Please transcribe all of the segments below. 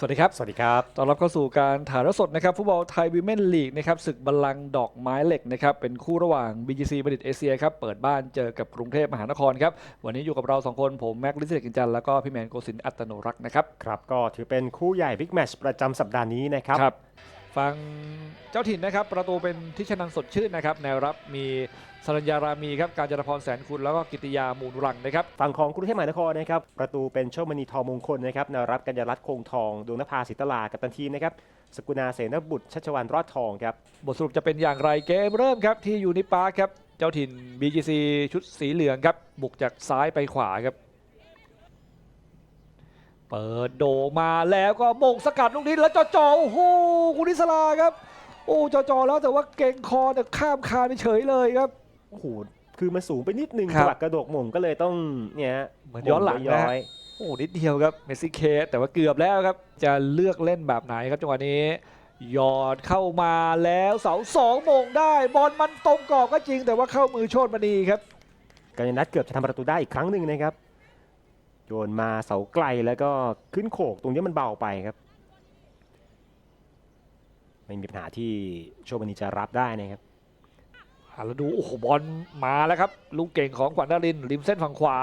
สวัสดีครับ สวัสดีครับ ต้อนรับเข้าสู่การถ่ายทอดสดนะครับฟุตบอลไทยวิเมนลีกนะครับศึกบัลลังก์ดอกไม้เหล็กนะครับเป็นคู่ระหว่าง BGC บัณฑิตเอเชียครับเปิดบ้านเจอกับกรุงเทพมหานครครับวันนี้อยู่กับเราสองคนผมแม็กลิสเดกินจันทร์แล้วก็พี่แมนโกสินทร์อัตโนรักษ์นะครับ ครับก็ถือเป็นคู่ใหญ่บิ๊กแมตชประจำสัปดาห์นี้นะครับครับ ฟังเจ้าถิ่นนะครับ ประตูเป็นทิชนันสดชื่นนะครับแนวรับมีสรัญญารามีครับการจรพรแสนคุณแล้วก็กิติยามูลรังนะครับฝั่งของกรุงเทพมหานครนะครับประตูเป็นโชคมณีทองมงคลนะครับแนวรับกัญญารัตน์คงทองดวงนภาสิตลากับตันทีมนะครับสกุณาเสนบุตรชัชวันรอดทองครับบทสรุปจะเป็นอย่างไรเกมเริ่มครับที่ยูนิปาร์คครับเจ้าถิ่น BGC ชุดสีเหลืองครับบุกจากซ้ายไปขวาครับ เปิดโดมาแล้วก็มงสกัดลูกนี้แล้วจอจอโอ้โหคุณนิสลาครับ โอ้จอจอแล้วแต่ว่าเก่งคอเนี่ยข้ามคานไปเฉยเลยครับ โอ้โหคือมันสูงไปนิดนึงครับ หลักกระโดกหม่งก็เลยต้องเนี่ยฮะเหมือนย้อนหลังนะย้อยโอ้นิดเดียวครับเมสซี่เคสแต่ว่าเกือบแล้วครับ จะเลือกเล่นแบบไหนครับจังหวะนี้หยอดเข้ามาแล้วเสาสองโมงได้บอลมันตรงกรอบก็จริง แต่ว่าเข้ามือโชดมณีครับกัญญารัตน์เกือบจะทำประตูได้อีกครั้งหนึ่งนะครับ โยนมาเสาไกลแล้วก็ขึ้นโขกตรงนี้มันเบาไปครับ ไม่มีปัญหาที่โชคมณีจะรับได้นะครับแล้วดูโอ้โหบอลมาแล้วครับ ลูกเก่งของขวัญนรินริมเส้นฝั่งขวา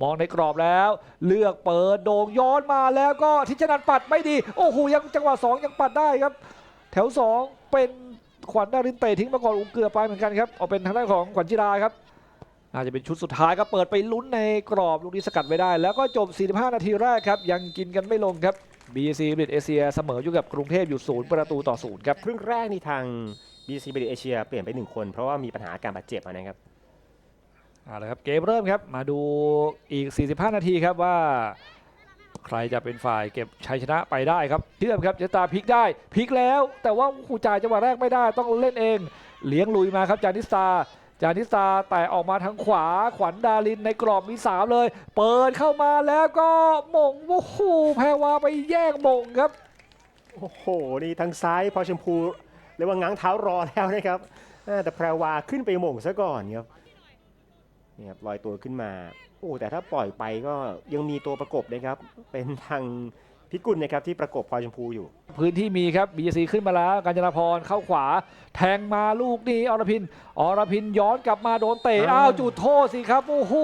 มองในกรอบแล้ว เลือกเปิดโด่งย้อนมาแล้วก็ทิชนันปัดไม่ดี โอ้โหยังจังหวะสองยังปัดได้ครับ แถวสองเป็นขวัญนรินเตะทิ้งมาก่อนอุ้งเกือไปเหมือนกันครับเอาเป็นทางด้านของขวัญจิราครับ น่าจะเป็นชุดสุดท้ายครับเปิดไปลุ้นในกรอบลูกนี้สกัดไว้ได้ แล้วก็จบ 45 นาทีแรกครับ ยังกินกันไม่ลงครับ BC บริตเอเชียเสมออยู่กับกรุงเทพอยู่ศูนย์ประตูต่อศูนย์ครับ ครึ่งแรกนี่ทาง BC บริเอเชียเปลี่ยนไปหนึ่งคน เพราะว่ามีปัญหาการบาดเจ็บอะนะครับเอาละครับเกมเริ่มครับมาดูอีก 45 นาทีครับว่า ใครจะเป็นฝ่ายเก็บชัยชนะไปได้ครับเชื่อมครับเจตาพลิกได้พลิกแล้ว แต่ว่าหูจ่ายจังหวะแรกไม่ได้ต้องเล่นเอง เลี้ยงลุยมาครับจานิสตา จานิสตาแต่ออกมาทางขวาขวัญดาลินในกรอบมี3เลย เปิดเข้ามาแล้วก็มงโอ้โหแพรวาไปแย่งมงครับ โอ้โห นี่ทางซ้ายพอชมพูเรียกว่าง้างเท้ารอแล้วนะครับแต่แพรวาขึ้นไปมงซะก่อนครับนี่ครับลอยตัวขึ้นมา โอ้แต่ถ้าปล่อยไปก็ยังมีตัวประกบนะครับ เป็นทาง พิกุลนะครับที่ประกบพลอยชมพูอยู่ พื้นที่มีครับ BC ขึ้นมาแล้วกาญจนาพรเข้าขวา แทงมาลูกนี้อรพินอรพินย้อนกลับมาโดนเตะอ้าวอ้าวจุดโทษสิครับโอ้โห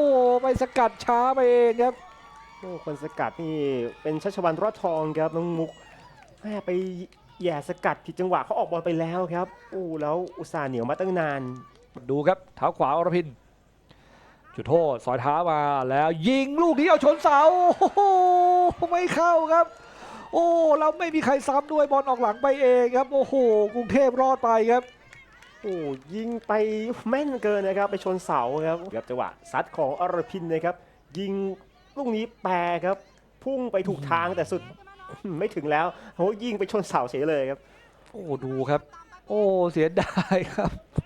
ไปสกัดช้าไปเองครับโอ้คนสกัดนี่เป็นชัชวันรอดทองครับน้องมุกแม่ไปแหย่สกัดผิดจังหวะเขาออกบอลไปแล้วครับโอ้แล้วอุตส่าห์เหนียวมาตั้งนาน ดูครับเท้าขวาอรพิน จุดโทษสอยเท้ามาแล้วยิงลูกนี้เอาชนเสาโอ้โหไม่เข้าครับ โอ้เราไม่มีใครซ้ำด้วยบอลออกหลังไปเองครับโอ้โหกรุงเทพรอดไปครับโอ้ยิงไปแม่นเกินนะครับไปชนเสาครับครับจังหวะซัดของอรพินนะครับ ยิงลูกนี้แปรครับ พุ่งไปถูกทางแต่สุดไม่ถึงแล้วโหยิงไปชนเสาเฉยเลยครับ โอ้ดูครับ โอ้เสียดายครับอ่า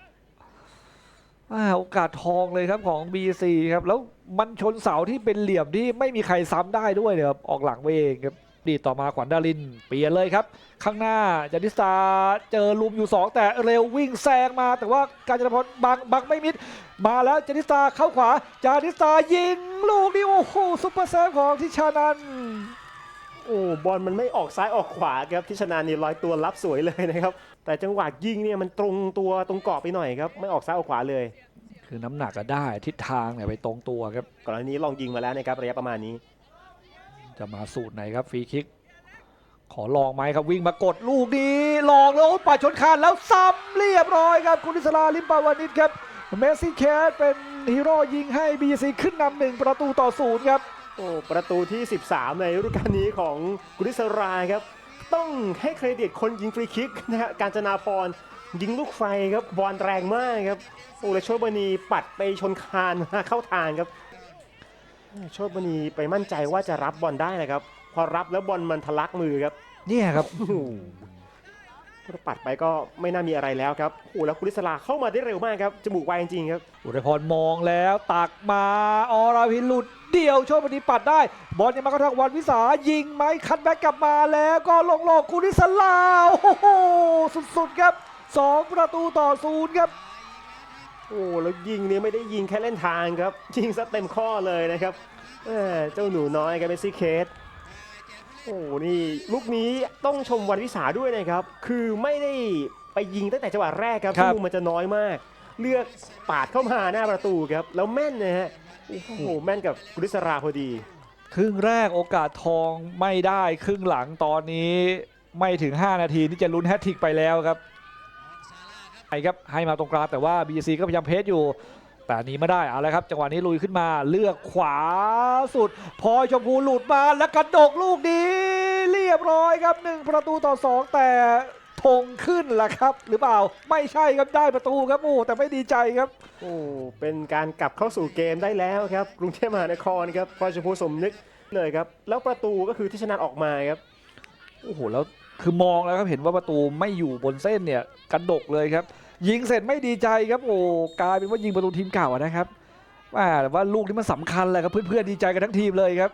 โอกาสทองเลยครับของ BC ครับ แล้วมันชนเสาที่เป็นเหลี่ยมที่ไม่มีใครซ้ำได้ด้วยเนี่ยครับออกหลังไปเองครับดีต่อมาขวัญดาริน เปลี่ยนเลยครับ ข้างหน้าจานิสตาเจอลุมอยู่ 2 แต่เร็ววิ่งแซงมา แต่ว่าการจนาพรบังบังไม่มิด มาแล้วจานิสตาเข้าขวาจานิสตายิงลูกนี้โอ้โหซุปเปอร์เซฟของทิชานัน อ้บอลมันไม่ออกซ้ายออกขวาครับทิชนานี่ลอยตัวรับสวยเลยนะครับแต่จังหวะยิงเนี่ยมันตรงตัวตรงกรอบไปหน่อยครับไม่ออกซ้ายออกขวาเลย คือน้ำหนักก็ได้ทิศทางเนี่ยไปตรงตัวครับก่อนหน้านี้ลองยิงมาแล้วนะครับระยะประมาณนี้ จะมาสูตรไหนครับฟรีคิก ขอลองไหมครับวิ่งมากดลูกนี้ลองแล้วโอ้ยปัดชนคานแล้วซ้ำเรียบร้อยครับคุณอิสลาลิมปาวานิชครับเมสซี่แคสเป็นฮีโร่ยิงให้บีซีขึ้นนำหนึ่งประตูต่อศูนย์ครับ โอ้ประตูที่ 13 ในฤดูกาลนี้ของกุลิสราครับต้องให้เครดิตคนยิงฟรีคิกนะฮะการจนาพรยิงลูกไฟครับบอลแรงมากครับโอ้และโชคบณีปัดไปชนคานมาเข้าทางครับโชคบณีไปมั่นใจว่าจะรับบอลได้นะครับ พอรับแล้วบอลมันทะลักมือครับเนี่ยครับโอ้โหปัดไปก็ไม่น่ามีอะไรแล้วครับโอ้โหแล้วกุลิสลาเข้ามาได้เร็วมากครับจมูกไวจริงๆครับอุไรพรมองแล้วตักมาอราพินหลุด เดี่ยวโชคปฏิปัดได้ บอลยังมากระทางวันวิสายิงไหมคัดแบ็กกลับมาแล้วก็ลงหลอกคุณอิสลาโอ้โหสุดๆครับสองประตูต่อศูนย์ครับโอ้แล้วยิงเนี่ยไม่ได้ยิงแค่เล่นทางครับยิงซะเต็มข้อเลยนะครับเอ้อเจ้าหนูน้อยครับเมสซี่เคสโอ้โหนี่ลูกนี้ต้องชมวันวิสาด้วยนะครับ คือไม่ได้ไปยิงตั้งแต่จังหวะแรกครับครับลูกมันจะน้อยมาก เลือกปาดเข้ามาหน้าประตูครับ แล้วแม่นนะฮะ โอ้โหแม่นกับกฤษราพอดี ครึ่งแรกโอกาสทองไม่ได้ครึ่งหลังตอนนี้ไม่ถึง 5 นาทีที่จะลุ้นแฮตทริกไปแล้วครับไอครับให้มาตรงกลางแต่ว่า BC ก็พยายามเพจอยู่ แต่นีไม่ได้เอาละครับ จังหวะนี้ลุยขึ้นมาเลือกขวาสุด พอชมพูหลุดมาแล้วกระดกลูกนี้เรียบร้อยครับ 1 ประตูต่อ 2 แต่ ธงขึ้นละครับ หรือเปล่าไม่ใช่ครับได้ประตูครับโอ้แต่ไม่ดีใจครับ โอ้เป็นการกลับเข้าสู่เกมได้แล้วครับกรุงเทพมหานครครับพอชมพูสมนึกเลยครับแล้วประตูก็คือที่ชนะออกมาครับโอ้โหแล้วคือมองแล้วครับเห็นว่าประตูไม่อยู่บนเส้นเนี่ยกระดกเลยครับ ยิงเสร็จไม่ดีใจครับโอ้กลายเป็นว่ายิงประตูทีมเก่าอะนะครับว่าแต่ว่าลูกนี้มันสำคัญแหละครับเพื่อนๆดีใจกันทั้งทีมเลยครับ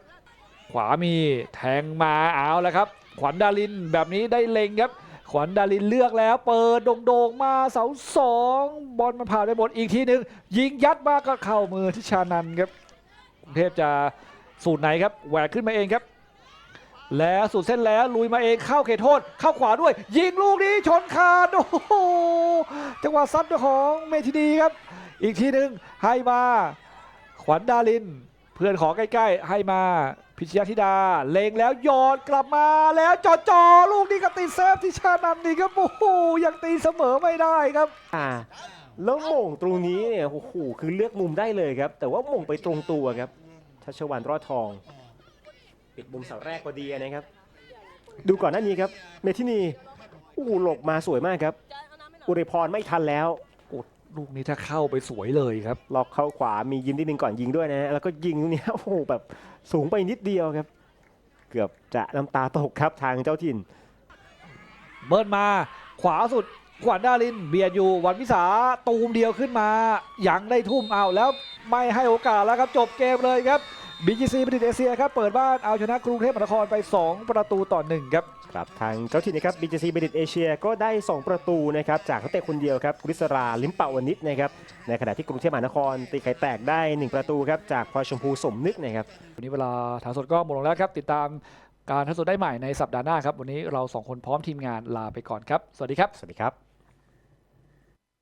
ขวามีแทงมาเอาแล้วครับ ขวัญดารินแบบนี้ได้เล็งครับ ขวัญดารินเลือกแล้ว เปิดโด่งๆมาเสาสองบอลมันผ่านไปหมดอีกทีหนึ่งยิงยัดมาก็เข้ามือที่ชานันครับกรุงเทพจะสูตรไหนครับแหวกขึ้นมาเองครับ แล้วสุดเส้นแล้วลุยมาเองเข้าเขตโทษ เข้าขวาด้วย ยิงลูกนี้ชนคานโอ้โหจังหวะซัดของเมทินีครับ อีกทีหนึ่งให้มาขวัญดาลิน เพื่อนของใกล้ๆ ให้มาพิชยธิดา เลงแล้วโยนกลับมาแล้วจอจอลูกนี้ก็ติดเซฟที่ชานันนี่ครับโอ้โหยังตีเสมอไม่ได้ครับอ่าแล้วม่งตรงนี้เนี่ยโอ้โหคือเลือกมุมได้เลยครับ แต่ว่าม่งไปตรงตัวครับชัชวันรอดทอง ปิดมุมเสาแรกพอดีนะครับ ดูก่อนหน้านี้ครับ เมทินีอู้หลบมาสวยมากครับ อุไรพรไม่ทันแล้ว ลูกนี้ถ้าเข้าไปสวยเลยครับ ล็อกเข้าขวามียิ้มนิดนึงก่อนยิงด้วยนะฮะแล้วก็ยิงเนี่ยโอ้โหแบบสูงไปนิดเดียวครับ เกือบจะน้ำตาตกครับทางเจ้าถิ่น เบิร์นมาขวาสุดขวัญดารินเบียดอยู่วันวิสาตูมเดียวขึ้นมายังได้ทุ่มเอาแล้วไม่ให้โอกาสแล้วครับ จบเกมเลยครับ BGC ประดิษฐ์เอเชียครับเปิดบ้านเอาชนะกรุงเทพมหานครไป 2 ประตูต่อ1ครับครับทางเจ้าถิ่นนะครับ BJC เบดิตเอเชียก็ได้ 2 ประตูนะครับจากนักเตะคนเดียวครับกฤษราลิมปะวนิชนะครับในขณะที่กรุงเทพมหานครตีไข่แตกได้ 1 ประตูครับจากพลอยชมพูสมนึกนะครับวันนี้เวลาถ่ายสดก็หมดลงแล้วครับติดตามการถ่ายสดได้ใหม่ในสัปดาห์หน้าครับวันนี้เราสองคนพร้อมทีมงานลาไปก่อนครับสวัสดีครับสวัสดีครับ